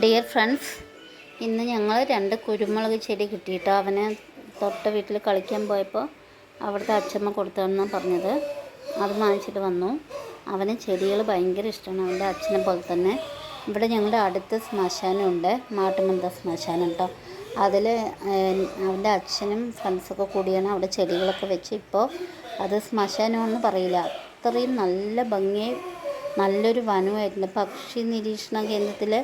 Dear friends ഇന്ന് ഞങ്ങൾ രണ്ട് കുരുമുളക് ചെടി കിട്ടിയിട്ടോ? അവനെ തൊട്ട വീട്ടിൽ കളിക്കാൻ പോയപ്പോൾ അവിടുത്തെ അച്ഛമ്മ കൊടുത്തതെന്നാണ് പറഞ്ഞത്. അത് വാങ്ങിച്ചിട്ട് വന്നു. അവന് ചെടികൾ ഭയങ്കര ഇഷ്ടമാണ് അവന്റെ അച്ഛനെ പോലെ തന്നെ. ഇവിടെ ഞങ്ങളുടെ അടുത്ത് ശ്മശാനമുണ്ട് മാട്ടുമന്ത ശ്മശാനം കേട്ടോ അതിൽ അവന്റെ അച്ഛനും ഫ്രണ്ട്സൊക്കെ കൂടിയാണ് അവിടെ ചെടികളൊക്കെ വെച്ച് ഇപ്പോൾ അത് ശ്മശാനമെന്ന് പറയില്ല. അത്രയും നല്ല ഭംഗിയായി നല്ലൊരു വനമായിരുന്നു. പക്ഷി നിരീക്ഷണ കേന്ദ്രത്തിൽ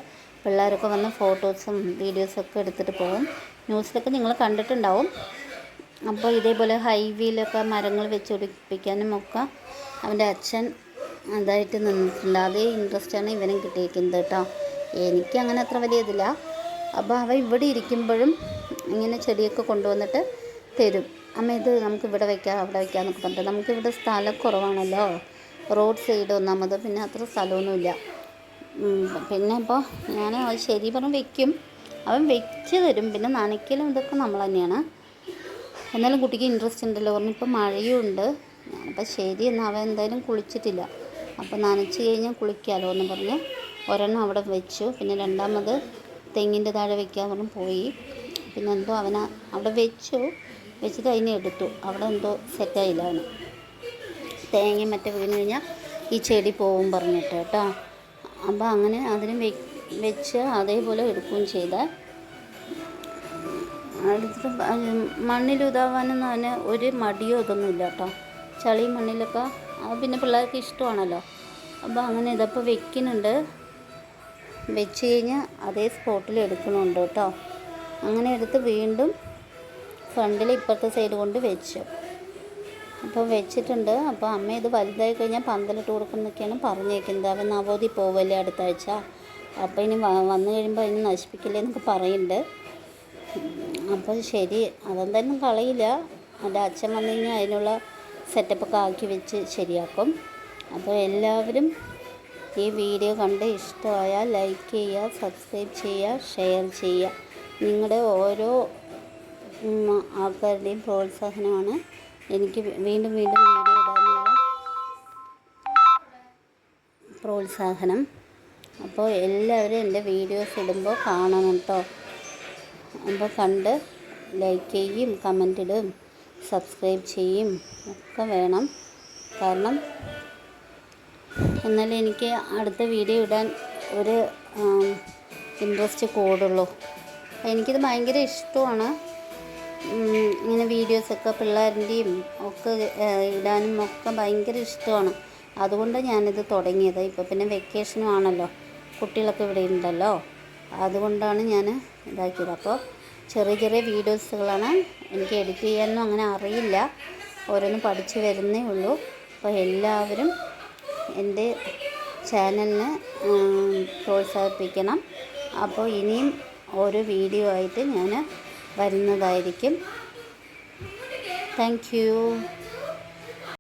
പിള്ളേരൊക്കെ വന്ന് ഫോട്ടോസും വീഡിയോസൊക്കെ എടുത്തിട്ട് പോകും. ന്യൂസിലൊക്കെ നിങ്ങൾ കണ്ടിട്ടുണ്ടാവും. അപ്പോൾ ഇതേപോലെ ഹൈവേയിലൊക്കെ മരങ്ങൾ വെച്ച് പിടിപ്പിക്കാനും ഒക്കെ അവന്റെ അച്ഛൻ അതായിട്ട് നിന്നിട്ടുണ്ട്. അതേ ഇൻട്രസ്റ്റാണ് ഇവനും കിട്ടിയിരിക്കുന്നത് കേട്ടോ. എനിക്ക് അങ്ങനെ അത്ര വലിയ ഇതില്ല. അപ്പോൾ അവ ഇവിടെ ഇരിക്കുമ്പോഴും ഇങ്ങനെ ചെടിയൊക്കെ കൊണ്ടുവന്നിട്ട് തരും. അമ്മ ഇത് നമുക്ക് ഇവിടെ വയ്ക്കാം അവിടെ വയ്ക്കാം എന്നൊക്കെ പറഞ്ഞിട്ട്. നമുക്കിവിടെ സ്ഥലം കുറവാണല്ലോ. റോഡ് സൈഡ് ഒന്നാമത്. പിന്നെ അത്ര സ്ഥലമൊന്നുമില്ല. പിന്നെ ഇപ്പോൾ ഞാൻ അത് ശരി പറഞ്ഞ് വെക്കും. അവൻ വെച്ച് തരും. പിന്നെ നനയ്ക്കലും ഇതൊക്കെ നമ്മൾ തന്നെയാണ്. എന്നാലും കുട്ടിക്ക് ഇൻട്രസ്റ്റ് ഉണ്ടല്ലോ. പറഞ്ഞു ഇപ്പോൾ മഴയും ഉണ്ട്. ഞാനിപ്പോൾ ശരി എന്നാൽ അവൻ എന്തായാലും കുളിച്ചിട്ടില്ല. അപ്പോൾ നനച്ച് കഴിഞ്ഞാൽ കുളിക്കാമല്ലോ എന്ന് പറഞ്ഞ് ഒരെണ്ണം അവിടെ വെച്ചു. പിന്നെ രണ്ടാമത് തെങ്ങിന്റെ താഴെ വെക്കാൻ പറഞ്ഞ് പോയി. പിന്നെ എന്തോ അവനെ അവിടെ വെച്ചു. വെച്ചിട്ട് അതിനെ എടുത്തു. അവിടെ എന്തോ സെറ്റായില്ല അവന്. തേങ്ങ മറ്റേ വീണ് കഴിഞ്ഞാൽ ഈ ചെടി പോവും പറഞ്ഞിട്ട് കേട്ടോ. അപ്പോൾ അങ്ങനെ അതിന് വെച്ച് അതേപോലെ എടുക്കുകയും ചെയ്താൽ അടുത്തിട്ട് മണ്ണിലുതാവാനൊന്നും അതിന് ഒരു മടിയോ ഇതൊന്നും ഇല്ല കേട്ടോ. ചളി മണ്ണിലൊക്കെ പിന്നെ പിള്ളേർക്ക് ഇഷ്ടമാണല്ലോ. അപ്പോൾ അങ്ങനെ ഇതപ്പോൾ വെക്കുന്നുണ്ട്. വെച്ച് കഴിഞ്ഞാൽ അതേ സ്പോട്ടിൽ എടുക്കണുണ്ട് കേട്ടോ. അങ്ങനെ എടുത്ത് വീണ്ടും ഫ്രണ്ടിൽ ഇപ്പുറത്തെ സൈഡ് കൊണ്ട് വെച്ചു. അപ്പോൾ വെച്ചിട്ടുണ്ട്. അപ്പോൾ അമ്മ ഇത് വലുതായി കഴിഞ്ഞാൽ പന്തലിട്ട് കൊടുക്കുന്നൊക്കെയാണ് പറഞ്ഞേക്കുന്നത്. അവൻ നവോദി പോവല്ലേ അടുത്ത ആഴ്ച. അപ്പോൾ ഇനി വന്നു കഴിയുമ്പോൾ അതിന് നശിപ്പിക്കില്ലേ എന്നൊക്കെ പറയുന്നുണ്ട്. അപ്പോൾ ശരി അതെന്തായാലും കളയില്ല. എന്റെ അച്ഛൻ വന്നു കഴിഞ്ഞാൽ അതിനുള്ള സെറ്റപ്പൊക്കെ ആക്കി വെച്ച് ശരിയാക്കും. അപ്പോൾ എല്ലാവരും ഈ വീഡിയോ കണ്ട് ഇഷ്ടമായാൽ ലൈക്ക് ചെയ്യുക സബ്സ്ക്രൈബ് ചെയ്യുക ഷെയർ ചെയ്യുക. നിങ്ങളുടെ ഓരോ ആൾക്കാരുടെയും പ്രോത്സാഹനമാണ് എനിക്ക് വീണ്ടും വീണ്ടും വീഡിയോ ഇടാനുള്ള പ്രോത്സാഹനം. അപ്പോൾ എല്ലാവരും എന്റെ വീഡിയോസ് ഇടുമ്പോൾ കാണണം കേട്ടോ. അപ്പോൾ കണ്ട് ലൈക്ക് ചെയ്യും കമന്റ് ഇടും സബ്സ്ക്രൈബ് ചെയ്യും ഒക്കെ വേണം. കാരണം എന്നാലേ എനിക്ക് അടുത്ത വീഡിയോ ഇടാൻ ഒരു ഇൻട്രസ്റ്റ് കൂടുള്ളൂ. എനിക്കിത് ഭയങ്കര ഇഷ്ടമാണ്. ഇങ്ങനെ വീഡിയോസൊക്കെ പിള്ളേരുടെയും ഒക്കെ ഇടാനും ഒക്കെ ഭയങ്കര ഇഷ്ടമാണ്. അതുകൊണ്ട് ഞാനിത് തുടങ്ങിയത്. ഇപ്പോൾ പിന്നെ വെക്കേഷനും ആണല്ലോ. കുട്ടികളൊക്കെ ഇവിടെ ഉണ്ടല്ലോ. അതുകൊണ്ടാണ് ഞാൻ ഇതാക്കിയത്. അപ്പോൾ ചെറിയ ചെറിയ വീഡിയോസുകളാണ് എനിക്ക് എഡിറ്റ് ചെയ്യാനൊന്നും അങ്ങനെ അറിയില്ല. ഓരോന്ന് പഠിച്ച് വരുന്നേ ഉള്ളൂ. അപ്പോൾ എല്ലാവരും എന്റെ ചാനലിന് പ്രോത്സാഹിപ്പിക്കണം. അപ്പോൾ ഇനിയും ഓരോ വീഡിയോ ആയിട്ട് ഞാൻ വരുന്നതായിരിക്കും. താങ്ക്